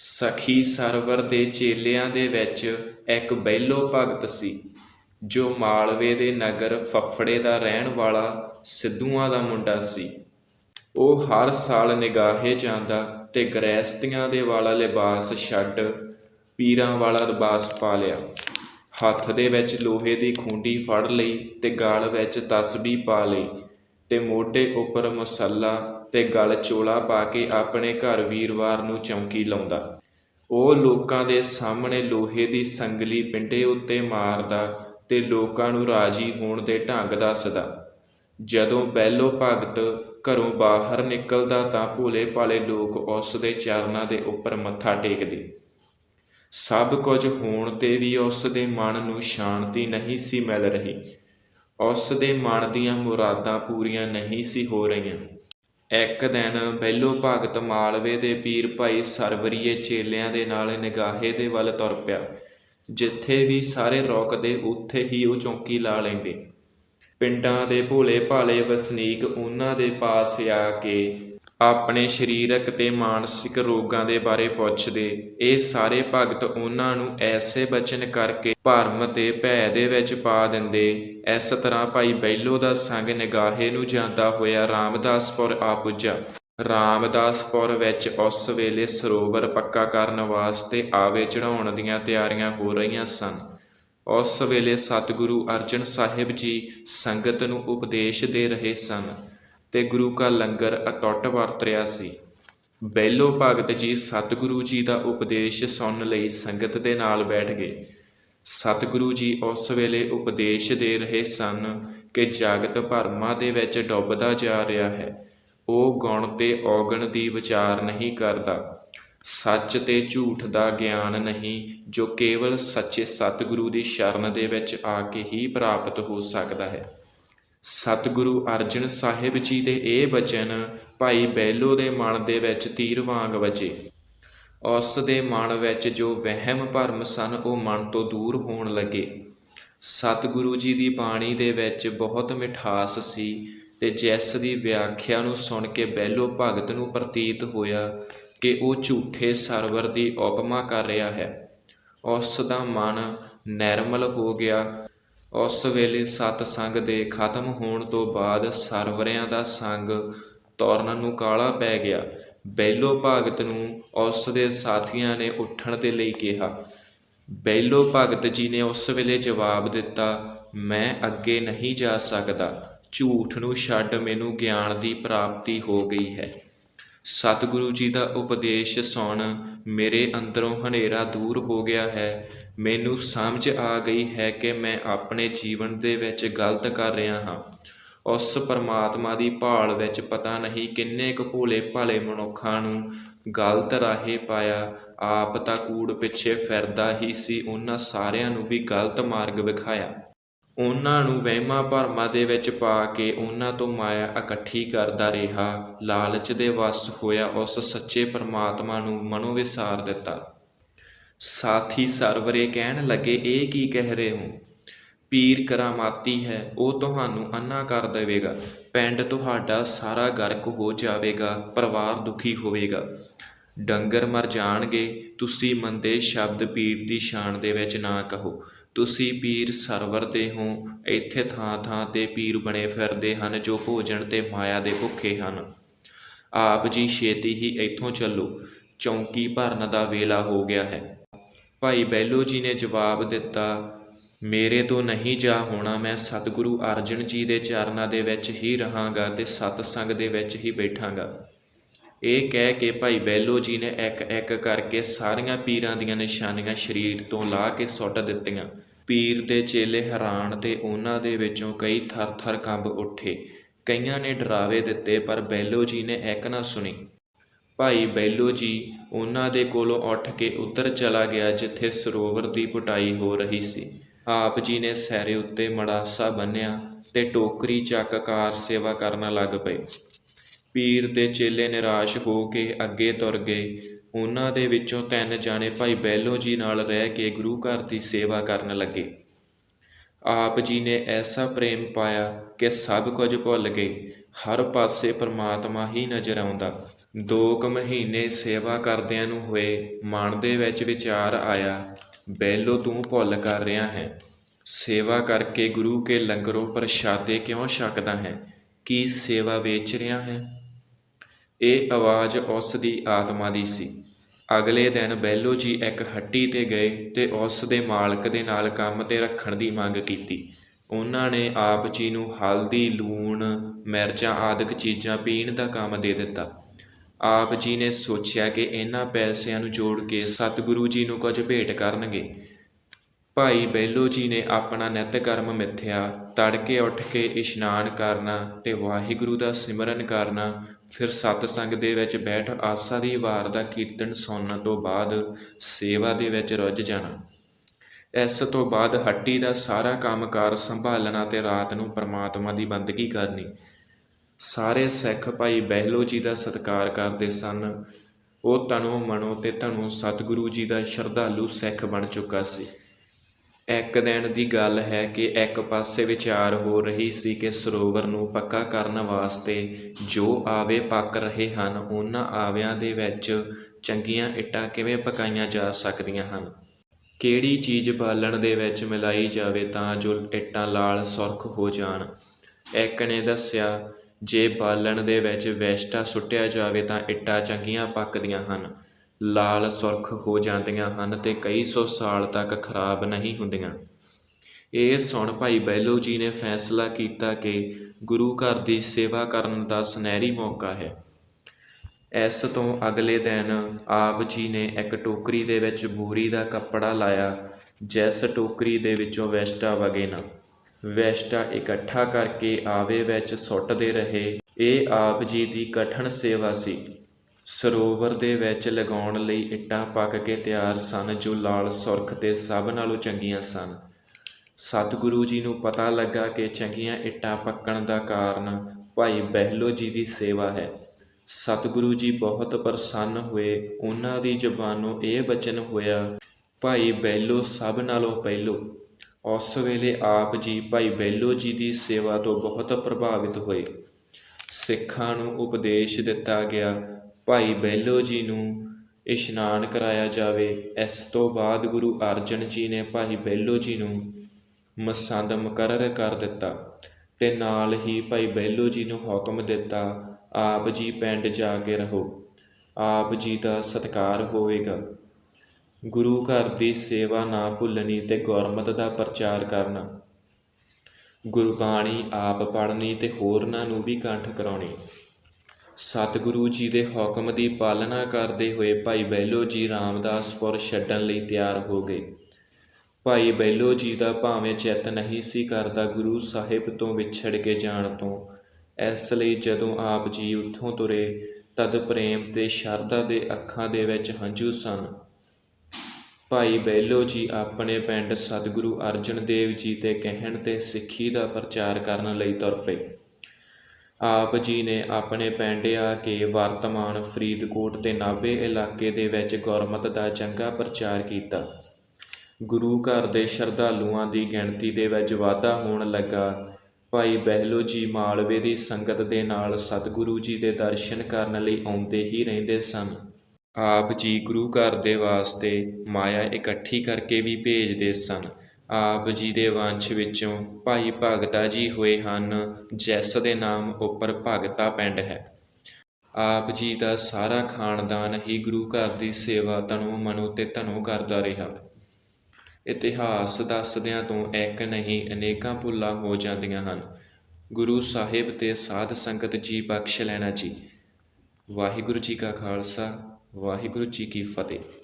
ਸਖੀ ਸਰਵਰ ਦੇ ਚੇਲਿਆਂ ਦੇ ਵਿੱਚ ਇੱਕ ਬੈਲੋ ਭਗਤ ਸੀ, ਜੋ ਮਾਲਵੇ ਦੇ ਨਗਰ ਫਫੜੇ ਦਾ ਰਹਿਣ ਵਾਲਾ ਸਿੱਧੂਆਂ ਦਾ ਮੁੰਡਾ ਸੀ। ਉਹ ਹਰ ਸਾਲ ਨਿਗਾਹੇ ਜਾਂਦਾ ਤੇ ਗ੍ਰਹਿਸਤੀਆਂ ਦੇ ਵਾਲਾ ਲਿਬਾਸ ਛੱਡ ਪੀਰਾਂ ਵਾਲਾ ਲਿਬਾਸ ਪਾ ਲਿਆ। ਹੱਥ ਦੇ ਵਿੱਚ ਲੋਹੇ ਦੀ ਖੂੰਡੀ ਫੜ ਲਈ ਤੇ ਗਾਲ ਵਿੱਚ ਤਸਬੀਹ ਪਾ ਲਈ ਤੇ ਮੋਢੇ ਉੱਪਰ ਮੁਸੱਲਾ ਤੇ ਗਲ ਚੋਲਾ ਪਾ ਕੇ ਆਪਣੇ ਘਰ ਵੀਰਵਾਰ ਨੂੰ ਚੌਂਕੀ ਲਾਉਂਦਾ। ਉਹ ਲੋਕਾਂ ਦੇ ਸਾਹਮਣੇ ਲੋਹੇ ਦੀ ਸੰਗਲੀ ਪਿੰਡੇ ਉੱਤੇ ਮਾਰਦਾ ਤੇ ਲੋਕਾਂ ਨੂੰ ਰਾਜੀ ਹੋਣ ਦੇ ਢੰਗ ਦੱਸਦਾ। ਜਦੋਂ ਬੈਲੋ ਭਗਤ ਘਰੋਂ ਬਾਹਰ ਨਿਕਲਦਾ ਤਾਂ ਭੋਲੇ ਭਾਲੇ ਲੋਕ ਉਸ ਦੇ ਚਰਨਾਂ ਦੇ ਉੱਪਰ ਮੱਥਾ ਟੇਕਦੇ। ਸਭ ਕੁਝ ਹੋਣ ਤੇ ਵੀ ਉਸ ਦੇ ਮਨ ਨੂੰ ਸ਼ਾਂਤੀ ਨਹੀਂ ਸੀ ਮਿਲ ਰਹੀ। ਉਸ ਦੇ ਮਨ ਦੀਆਂ ਮੁਰਾਦਾਂ ਪੂਰੀਆਂ ਨਹੀਂ ਸੀ ਹੋ ਰਹੀਆਂ। ਇੱਕ ਦਿਨ ਬੈਲੋ ਭਗਤ ਮਾਲਵੇ ਦੇ ਪੀਰ ਭਾਈ ਸਰਵਰੀਏ ਚੇਲਿਆਂ ਦੇ ਨਾਲ ਨਿਗਾਹੇ ਦੇ ਵੱਲ ਤੁਰ ਪਿਆ। ਜਿੱਥੇ ਵੀ ਸਾਰੇ ਰੋਕਦੇ, ਉੱਥੇ ਹੀ ਉਹ ਚੌਂਕੀ ਲਾ ਲੈਂਦੇ। ਪਿੰਡਾਂ ਦੇ ਭੋਲੇ ਭਾਲੇ ਵਸਨੀਕ ਉਹਨਾਂ ਦੇ ਪਾਸ ਆ ਕੇ ਆਪਣੇ ਸਰੀਰਕ ਤੇ ਮਾਨਸਿਕ ਰੋਗਾਂ ਦੇ ਬਾਰੇ ਪੁੱਛਦੇ। ਇਹ ਸਾਰੇ ਭਗਤ ਉਹਨਾਂ ਨੂੰ ਐਸੇ ਬਚਨ ਕਰਕੇ ਭਰਮ ਤੇ ਭੈ ਦੇ ਵਿੱਚ ਪਾ ਦਿੰਦੇ। ਇਸ ਤਰ੍ਹਾਂ ਭਾਈ ਬੈਲੋ ਦਾ ਸੰਗ ਨਿਗਾਹੇ ਨੂੰ ਜਾਂਦਾ ਹੋਇਆ ਰਾਮਦਾਸਪੁਰ ਆ ਪੁੱਜਾ। ਰਾਮਦਾਸਪੁਰ ਵਿੱਚ ਉਸ ਵੇਲੇ ਸਰੋਵਰ ਪੱਕਾ ਕਰਨ ਵਾਸਤੇ ਆਵੇ ਚੜਾਉਣ ਦੀਆਂ ਤਿਆਰੀਆਂ ਹੋ ਰਹੀਆਂ ਸਨ। ਉਸ ਵੇਲੇ ਸਤਿਗੁਰੂ ਅਰਜਨ ਸਾਹਿਬ ਜੀ ਸੰਗਤ ਨੂੰ ਉਪਦੇਸ਼ ਦੇ ਰਹੇ ਸਨ। ਤੇ ਗੁਰੂ ਕਾ ਲੰਗਰ ਅਟੁੱਟ ਵਰਤ ਰਿਹਾ ਸੀ। ਬੈਲੋ ਭਗਤ ਜੀ ਸਤਿਗੁਰੂ ਜੀ ਦਾ ਉਪਦੇਸ਼ ਸੁਣਨ ਲਈ ਸੰਗਤ ਦੇ ਨਾਲ ਬੈਠ ਗਏ। ਸਤਿਗੁਰੂ ਜੀ ਉਸ ਵੇਲੇ ਉਪਦੇਸ਼ ਦੇ ਰਹੇ ਸਨ ਕਿ ਜਗਤ ਭਰਮਾਂ ਦੇ ਵਿੱਚ ਡੁੱਬਦਾ ਜਾ ਰਿਹਾ ਹੈ। ਉਹ ਗੁਣ ਤੇ ਔਗਣ ਦੀ ਵਿਚਾਰ ਨਹੀਂ ਕਰਦਾ। ਸੱਚ ਤੇ ਝੂਠ ਦਾ ਗਿਆਨ ਨਹੀਂ, ਜੋ ਕੇਵਲ ਸੱਚੇ ਸਤਿਗੁਰੂ ਦੀ ਸ਼ਰਨ ਦੇ ਵਿੱਚ ਆ ਕੇ ਹੀ ਪ੍ਰਾਪਤ ਹੋ ਸਕਦਾ ਹੈ। ਸਤਿਗੁਰੂ ਅਰਜਨ ਸਾਹਿਬ ਜੀ ਦੇ ਇਹ ਬਚਨ, ਭਾਈ ਬੈਲੋ ਦੇ ਮਨ ਦੇ ਵਿੱਚ ਤੀਰ ਵਾਂਗ ਵਜੇ। ਉਸ ਦੇ ਮਨ ਵਿੱਚ ਜੋ ਵਹਿਮ ਭਰਮ ਸਨ, ਉਹ ਮਨ ਤੋਂ ਦੂਰ ਹੋਣ ਲੱਗੇ। ਸਤਿਗੁਰੂ ਜੀ ਦੀ ਬਾਣੀ ਦੇ ਵਿੱਚ ਬਹੁਤ ਮਿਠਾਸ ਸੀ ਤੇ ਜੈਸ ਦੀ ਵਿਆਖਿਆ ਨੂੰ ਸੁਣ ਕੇ ਬੈਲੋ ਭਗਤ ਨੂੰ ਪ੍ਰਤੀਤ ਹੋਇਆ ਕਿ ਉਹ ਝੂਠੇ ਸਰਵਰ ਦੀ ਉਪਮਾ ਕਰ ਰਿਹਾ ਹੈ। ਉਸ ਦਾ ਮਨ ਨਿਰਮਲ ਹੋ ਗਿਆ ਉਸ ਵੇਲੇ ਸਤ ਸੰਗ ਦੇ ਖਤਮ ਹੋਣ ਤੋਂ ਬਾਅਦ ਸਰਵਰਿਆਂ ਦਾ ਸੰਗ ਤੋਰਨ ਨੂੰ ਕਾਲਾ ਪੈ ਗਿਆ। ਬੈਲੋ ਭਗਤ ਨੂੰ ਉਸ ਦੇ ਸਾਥੀਆਂ ਨੇ ਉੱਠਣ ਦੇ ਲਈ ਕਿਹਾ। ਬੈਲੋ ਭਗਤ ਜੀ ਨੇ ਉਸ ਵੇਲੇ ਜਵਾਬ ਦਿੱਤਾ, ਮੈਂ ਅੱਗੇ ਨਹੀਂ ਜਾ ਸਕਦਾ। ਝੂਠ ਨੂੰ ਛੱਡ ਮੈਨੂੰ ਗਿਆਨ ਦੀ ਪ੍ਰਾਪਤੀ ਹੋ ਗਈ ਹੈ। ਸਤਿਗੁਰੂ ਜੀ ਦਾ ਉਪਦੇਸ਼ ਸੁਣ ਮੇਰੇ ਅੰਦਰੋਂ ਹਨੇਰਾ ਦੂਰ ਹੋ ਗਿਆ ਹੈ। ਮੈਨੂੰ ਸਮਝ ਆ ਗਈ ਹੈ ਕਿ ਮੈਂ ਆਪਣੇ ਜੀਵਨ ਦੇ ਵਿੱਚ ਗਲਤ ਕਰ ਰਿਹਾ ਹਾਂ। ਉਸ ਪਰਮਾਤਮਾ ਦੀ ਭਾਲ ਵਿੱਚ ਪਤਾ ਨਹੀਂ ਕਿੰਨੇ ਕੁ ਭੋਲੇ ਭਾਲੇ ਮਨੁੱਖਾਂ ਨੂੰ ਗਲਤ ਰਾਹੇ ਪਾਇਆ, ਆਪ ਤਾਂ ਕੂੜ ਪਿੱਛੇ ਫਿਰਦਾ ਹੀ ਸੀ, ਉਹਨਾਂ ਸਾਰਿਆਂ ਨੂੰ ਵੀ ਗਲਤ ਮਾਰਗ ਵਿਖਾਇਆ। ਉਹਨਾਂ ਨੂੰ ਵਹਿਮਾਂ ਭਰਮਾਂ ਦੇ ਵਿੱਚ ਪਾ ਕੇ ਉਹਨਾਂ ਤੋਂ ਮਾਇਆ ਇਕੱਠੀ ਕਰਦਾ ਰਿਹਾ। ਲਾਲਚ ਦੇ ਵਸ ਹੋਇਆ ਉਸ ਸੱਚੇ ਪਰਮਾਤਮਾ ਨੂੰ ਮਨੋ ਵਿਸਾਰ ਦਿੱਤਾ। ਸਾਥੀ ਸਰਵਰੇ ਕਹਿਣ ਲੱਗੇ, ਇਹ ਕੀ ਕਹਿ ਰਹੇ ਹੋ? ਪੀਰ ਕਰਾਮਾਤੀ ਹੈ, ਉਹ ਤੁਹਾਨੂੰ ਅੰਨਾ ਕਰ ਦੇਵੇਗਾ। ਪਿੰਡ ਤੁਹਾਡਾ ਸਾਰਾ ਗਰਕ ਹੋ ਜਾਵੇਗਾ, ਪਰਿਵਾਰ ਦੁਖੀ ਹੋਵੇਗਾ। ਡੰਗਰ ਮਰ ਜਾਣਗੇ, ਤੁਸੀਂ ਮੰਦੇ ਸ਼ਬਦ ਪੀਰ ਦੀ ਸ਼ਾਨ ਦੇ ਵਿੱਚ ਨਾ ਕਹੋ। ਤੁਸੀਂ ਪੀਰ ਸਰਵਰ ਦੇ ਹੋ, ਇੱਥੇ ਥਾਂ ਥਾਂ ਤੇ ਪੀਰ ਬਣੇ ਫਿਰਦੇ ਹਨ ਜੋ ਭੋਜਨ ਤੇ ਮਾਇਆ ਦੇ ਭੁੱਖੇ ਹਨ। ਆਪ ਜੀ ਛੇਤੀ ਹੀ ਇੱਥੋਂ ਚੱਲੋ, ਚੌਂਕੀ ਭਰਨ ਦਾ ਵੇਲਾ ਹੋ ਗਿਆ ਹੈ। ਭਾਈ ਬੈਲੋ ਜੀ ਨੇ ਜਵਾਬ ਦਿੱਤਾ, ਮੇਰੇ ਤੋਂ ਨਹੀਂ ਜਾ ਹੋਣਾ, ਮੈਂ ਸਤਿਗੁਰੂ ਅਰਜਨ ਜੀ ਦੇ ਚਰਨਾਂ ਦੇ ਵਿੱਚ ਹੀ ਰਹਾਂਗਾ ਤੇ ਸਤ ਸੰਗ ਦੇ ਵਿੱਚ ਹੀ ਬੈਠਾਂਗਾ। ਇਹ ਕਹਿ ਕੇ ਭਾਈ ਬੈਲੋ ਜੀ ਨੇ ਇੱਕ ਇੱਕ ਕਰਕੇ ਸਾਰੀਆਂ ਪੀਰਾਂ ਦੀਆਂ ਨਿਸ਼ਾਨੀਆਂ ਸਰੀਰ ਤੋਂ ਲਾਹ ਕੇ ਸੁੱਟ ਦਿੱਤੀਆਂ। ਪੀਰ ਦੇ ਚੇਲੇ ਹੈਰਾਨ ਤੇ ਉਹਨਾਂ ਦੇ ਵਿੱਚੋਂ ਕਈ ਥਰ-ਥਰ ਕੰਬ ਉੱਠੇ। ਕਈਆਂ ਨੇ ਡਰਾਵੇ ਦਿੱਤੇ, ਪਰ ਬੈਲੋ ਜੀ ਨੇ ਇੱਕ ਨਾ ਸੁਣੀ। ਭਾਈ ਬੈਲੋ ਜੀ ਉਹਨਾਂ ਦੇ ਕੋਲੋਂ ਉੱਠ ਕੇ ਉੱਧਰ ਚਲਾ ਗਿਆ, ਜਿੱਥੇ ਸਰੋਵਰ ਦੀ ਪੁਟਾਈ ਹੋ ਰਹੀ ਸੀ। ਆਪ ਜੀ ਨੇ ਸੈਰੇ ਉੱਤੇ ਮੜਾਸਾ ਬੰਨਿਆ ਤੇ ਟੋਕਰੀ ਚੱਕ ਕਾਰ ਸੇਵਾ ਕਰਨ ਲੱਗ ਪਏ। ਪੀਰ ਦੇ ਚੇਲੇ ਨਿਰਾਸ਼ ਹੋ ਕੇ ਅੱਗੇ ਤੁਰ ਗਏ। ਉਹਨਾਂ ਦੇ ਵਿੱਚੋਂ ਤਿੰਨ ਜਾਣੇ ਭਾਈ ਬੈਲੋ ਜੀ ਨਾਲ ਰਹਿ ਕੇ ਗੁਰੂ ਘਰ ਦੀ ਸੇਵਾ ਕਰਨ ਲੱਗੇ। ਆਪ ਜੀ ਨੇ ਐਸਾ ਪ੍ਰੇਮ ਪਾਇਆ ਕਿ ਸਭ ਕੁਝ ਭੁੱਲ ਗਏ। ਹਰ ਪਾਸੇ ਪਰਮਾਤਮਾ ਹੀ ਨਜ਼ਰ ਆਉਂਦਾ। ਦੋ ਕੁ ਮਹੀਨੇ ਸੇਵਾ ਕਰਦਿਆਂ ਨੂੰ ਹੋਏ ਮਨ ਦੇ ਵਿੱਚ ਵਿਚਾਰ ਆਇਆ, ਬੈਲੋ, ਤੂੰ ਭੁੱਲ ਕਰ ਰਿਹਾ ਹੈ। ਸੇਵਾ ਕਰਕੇ ਗੁਰੂ ਕੇ ਲੰਗਰੋਂ ਪ੍ਰਸ਼ਾਦੇ ਕਿਉਂ ਛਕਦਾ ਹੈ? ਕੀ ਸੇਵਾ ਵੇਚ ਰਿਹਾ ਹੈ? ਇਹ ਆਵਾਜ਼ ਉਸ ਦੀ ਆਤਮਾ ਦੀ ਸੀ। ਅਗਲੇ ਦਿਨ ਬੈਲੋ ਜੀ ਇੱਕ ਹੱਟੀ ਤੇ ਗਏ ਤੇ ਉਸ ਦੇ ਮਾਲਕ ਦੇ ਨਾਲ ਕੰਮ ਤੇ ਰੱਖਣ ਦੀ ਮੰਗ ਕੀਤੀ। ਉਹਨਾਂ ਨੇ ਆਪ ਜੀ ਨੂੰ ਹਲਦੀ, ਲੂਣ, ਮਿਰਚਾਂ ਆਦਿਕ ਚੀਜ਼ਾਂ ਪੀਣ ਦਾ ਕੰਮ ਦੇ ਦਿੱਤਾ। ਆਪ ਜੀ ਨੇ ਸੋਚਿਆ ਕਿ ਇਹਨਾਂ ਪੈਸਿਆਂ ਨੂੰ ਜੋੜ ਕੇ ਸਤਿਗੁਰੂ ਜੀ ਨੂੰ ਕੁਝ ਭੇਟ ਕਰਨਗੇ। ਭਾਈ ਬੈਲੋ ਜੀ ਨੇ ਆਪਣਾ ਨਿੱਤ ਕਰਮ ਮਿੱਥਿਆ, ਤੜਕੇ ਉੱਠ ਕੇ ਇਸ਼ਨਾਨ ਕਰਨਾ ਤੇ ਵਾਹਿਗੁਰੂ ਦਾ ਸਿਮਰਨ ਕਰਨਾ ਫਿਰ ਸਤਸੰਗ ਦੇ ਵਿੱਚ ਬੈਠ ਆਸਾ ਦੀ ਵਾਰ ਦਾ ਕੀਰਤਨ ਸੁਣਨ ਤੋਂ ਬਾਅਦ ਸੇਵਾ ਦੇ ਵਿੱਚ ਰੁੱਝ ਜਾਣਾ। ਇਸ ਤੋਂ ਬਾਅਦ ਹੱਟੀ ਦਾ ਸਾਰਾ ਕੰਮਕਾਰ ਸੰਭਾਲਣਾ ਤੇ ਰਾਤ ਨੂੰ ਪਰਮਾਤਮਾ ਦੀ ਬੰਦਗੀ ਕਰਨੀ। ਸਾਰੇ ਸਿੱਖ ਭਾਈ ਬਹਿਲੋ ਜੀ ਦਾ ਸਤਿਕਾਰ ਕਰਦੇ ਸਨ। ਉਹ ਤਨੋਂ ਮਨੋਂ ਤੇ ਧਨੋਂ ਸਤਿਗੁਰੂ ਜੀ ਦਾ ਸ਼ਰਧਾਲੂ ਸਿੱਖ ਬਣ ਚੁੱਕਾ ਸੀ। ਇੱਕ ਦਿਨ ਦੀ ਗੱਲ ਹੈ ਕਿ ਇੱਕ ਪਾਸੇ ਵਿਚਾਰ ਹੋ ਰਹੀ ਸੀ ਕਿ ਸਰੋਵਰ ਨੂੰ ਪੱਕਾ ਕਰਨ ਵਾਸਤੇ ਜੋ ਆਵੇ ਪੱਕ ਰਹੇ ਹਨ, ਉਹਨਾਂ ਆਵਿਆਂ ਦੇ ਵਿੱਚ ਚੰਗੀਆਂ ਇੱਟਾਂ ਕਿਵੇਂ ਪਕਾਈਆਂ ਜਾ ਸਕਦੀਆਂ ਹਨ? ਕਿਹੜੀ ਚੀਜ਼ ਬਾਲਣ ਦੇ ਵਿੱਚ ਮਿਲਾਈ ਜਾਵੇ ਤਾਂ ਜੋ ਇੱਟਾਂ ਲਾਲ ਸੁਰਖ ਹੋ ਜਾਣ? ਇੱਕ ਨੇ ਦੱਸਿਆ, ਜੇ ਬਾਲਣ ਦੇ ਵਿੱਚ ਵੈਸਟਾ ਸੁੱਟਿਆ ਜਾਵੇ ਤਾਂ ਇੱਟਾਂ ਚੰਗੀਆਂ ਪੱਕਦੀਆਂ ਹਨ। ਲਾਲ ਸੁਰਖ ਹੋ ਜਾਂਦੀਆਂ ਹਨ ਤੇ ਕਈ ਸੌ ਸਾਲ ਤੱਕ ਖਰਾਬ ਨਹੀਂ ਹੁੰਦੀਆਂ। ਇਹ ਸੁਣ ਭਾਈ ਬੈਲੋ ਜੀ ਨੇ ਫੈਸਲਾ ਕੀਤਾ ਕਿ ਗੁਰੂ ਘਰ ਦੀ ਸੇਵਾ ਕਰਨ ਦਾ ਸੁਨਹਿਰੀ ਮੌਕਾ ਹੈ। ਇਸ ਤੋਂ ਅਗਲੇ ਦਿਨ ਆਪ ਜੀ ਨੇ ਇੱਕ ਟੋਕਰੀ ਦੇ ਵਿੱਚ ਬੋਰੀ ਦਾ ਕੱਪੜਾ ਲਾਇਆ, ਜਿਸ ਟੋਕਰੀ ਦੇ ਵਿੱਚੋਂ ਵੈਸਟਾ ਵਗੇ ਨਾ। ਵੈਸਟਾ ਇਕੱਠਾ ਕਰਕੇ ਆਵੇ ਵਿੱਚ ਸੁੱਟਦੇ ਰਹੇ। ਇਹ ਆਪ ਜੀ ਦੀ ਕਠਨ ਸੇਵਾ ਸੀ। ਸਰੋਵਰ ਦੇ ਵਿੱਚ ਲਗਾਉਣ ਲਈ ਇੱਟਾਂ ਪੱਕ ਕੇ ਤਿਆਰ ਸਨ ਜੋ ਲਾਲ ਸੁਰਖ ਤੇ ਸਭ ਨਾਲੋਂ ਚੰਗੀਆਂ ਸਨ। ਸਤਿਗੁਰੂ ਜੀ ਨੂੰ ਪਤਾ ਲੱਗਾ ਕਿ ਚੰਗੀਆਂ ਇੱਟਾਂ ਪੱਕਣ ਦਾ ਕਾਰਨ ਭਾਈ ਬਹਿਲੋ ਜੀ ਦੀ ਸੇਵਾ ਹੈ। ਸਤਿਗੁਰੂ ਜੀ ਬਹੁਤ ਪ੍ਰਸੰਨ ਹੋਏ। ਉਹਨਾਂ ਦੀ ਜ਼ੁਬਾਨੋਂ ਇਹ ਬਚਨ ਹੋਇਆ, ਭਾਈ ਬੈਲੋ ਸਭ ਨਾਲੋਂ ਪਹਿਲੋ। ਉਸ ਵੇਲੇ ਆਪ ਜੀ ਭਾਈ ਬਹਿਲੋ ਜੀ ਦੀ ਸੇਵਾ ਤੋਂ ਬਹੁਤ ਪ੍ਰਭਾਵਿਤ ਹੋਏ। ਸਿੱਖਾਂ ਨੂੰ ਉਪਦੇਸ਼ ਦਿੱਤਾ ਗਿਆ ਭਾਈ ਬੈਲੋ ਜੀ ਨੂੰ ਇਸ਼ਨਾਨ ਕਰਾਇਆ ਜਾਵੇ, ਇਸ ਤੋਂ ਬਾਅਦ ਗੁਰੂ ਅਰਜਨ ਜੀ ਨੇ ਭਾਈ ਬੈਲੋ ਜੀ ਨੂੰ ਮਸੰਦ ਮੁਕਰਰ ਕਰ ਦਿੱਤਾ ਤੇ ਨਾਲ ਹੀ ਭਾਈ ਬੈਲੋ ਜੀ ਨੂੰ ਹੁਕਮ ਦਿੱਤਾ, ਆਪ ਜੀ ਪਿੰਡ ਜਾ ਕੇ ਰਹੋ, ਆਪ ਜੀ ਦਾ ਸਤਕਾਰ ਹੋਵੇਗਾ। ਗੁਰੂ ਘਰ ਦੀ ਸੇਵਾ ਨਾ ਭੁੱਲਣੀ ਤੇ ਗੁਰਮਤਿ ਦਾ ਪ੍ਰਚਾਰ ਕਰਨਾ, ਗੁਰਬਾਣੀ ਆਪ ਪੜ੍ਹਨੀ ਤੇ ਹੋਰਨਾਂ ਨੂੰ ਵੀ ਕੰਠ ਕਰਾਉਣੀ। ਸਤਿਗੁਰੂ ਜੀ ਦੇ ਹੁਕਮ ਦੀ ਪਾਲਣਾ ਕਰਦੇ ਹੋਏ ਭਾਈ ਬੈਲੋ ਜੀ ਰਾਮਦਾਸਪੁਰ ਛੱਡਣ ਲਈ ਤਿਆਰ ਹੋ ਗਏ। ਭਾਈ ਬੈਲੋ ਜੀ ਦਾ ਭਾਵੇਂ ਚਿੱਤ ਨਹੀਂ ਸੀ ਕਰਦਾ ਗੁਰੂ ਸਾਹਿਬ ਤੋਂ ਵਿਛੜ ਕੇ ਜਾਣ ਤੋਂ। ਇਸ ਲਈ ਜਦੋਂ ਆਪ ਜੀ ਉੱਥੋਂ ਤੁਰੇ, ਤਦ ਪ੍ਰੇਮ ਤੇ ਸ਼ਰਧਾ ਦੇ ਅੱਖਾਂ ਦੇ ਵਿੱਚ ਹੰਝੂ ਸਨ। ਭਾਈ ਬੈਲੋ ਜੀ ਆਪਣੇ ਪਿੰਡ ਸਤਿਗੁਰੂ ਅਰਜਨ ਦੇਵ ਜੀ ਦੇ ਕਹਿਣ ਤੇ ਸਿੱਖੀ ਦਾ ਪ੍ਰਚਾਰ ਕਰਨ ਲਈ ਤੁਰ ਪਏ। ਆਪ ਜੀ ਨੇ ਆਪਣੇ ਪਿੰਡ ਆ ਕੇ ਵਰਤਮਾਨ ਫਰੀਦਕੋਟ ਤੇ ਨਾਭੇ ਇਲਾਕੇ ਦੇ ਵਿੱਚ ਗੁਰਮਤ ਦਾ ਚੰਗਾ ਪ੍ਰਚਾਰ ਕੀਤਾ। ਗੁਰੂ ਘਰ ਦੇ ਸ਼ਰਧਾਲੂਆਂ ਦੀ ਗਿਣਤੀ ਦੇ ਵਿੱਚ ਵਾਧਾ ਹੋਣ ਲੱਗਾ। ਭਾਈ ਬਹਿਲੋ ਜੀ ਮਾਲਵੇ ਦੀ ਸੰਗਤ ਦੇ ਨਾਲ ਸਤਿਗੁਰੂ ਜੀ ਦੇ ਦਰਸ਼ਨ ਕਰਨ ਲਈ ਆਉਂਦੇ ਹੀ ਰਹਿੰਦੇ ਸਨ। ਆਪ ਜੀ ਗੁਰੂ ਘਰ ਦੇ ਵਾਸਤੇ ਮਾਇਆ ਇਕੱਠੀ ਕਰਕੇ ਵੀ ਭੇਜਦੇ ਸਨ। ਆਪ ਜੀ ਦੇ ਵੰਸ਼ ਵਿੱਚੋਂ ਭਾਈ ਭਗਤਾ ਜੀ ਹੋਏ ਹਨ, ਜਿਸ ਦੇ ਨਾਮ ਉੱਪਰ ਭਗਤਾ ਪਿੰਡ ਹੈ। ਆਪ ਜੀ ਦਾ ਸਾਰਾ ਖਾਨਦਾਨ ਹੀ ਗੁਰੂ ਘਰ ਦੀ ਸੇਵਾ ਤਨੋਂ ਮਨੋ ਤੇ ਧਨੋ ਕਰਦਾ ਰਿਹਾ। ਇਤਿਹਾਸ ਦੱਸਦਿਆਂ ਤੋਂ ਇੱਕ ਨਹੀਂ, ਅਨੇਕਾਂ ਭੁੱਲਾਂ ਹੋ ਜਾਂਦੀਆਂ ਹਨ। ਗੁਰੂ ਸਾਹਿਬ ਤੇ ਸਾਧ ਸੰਗਤ ਜੀ ਬਖਸ਼ ਲੈਣਾ ਜੀ। ਵਾਹਿਗੁਰੂ ਜੀ ਕਾ ਖਾਲਸਾ, ਵਾਹਿਗੁਰੂ ਜੀ ਕੀ ਫਤਿਹ।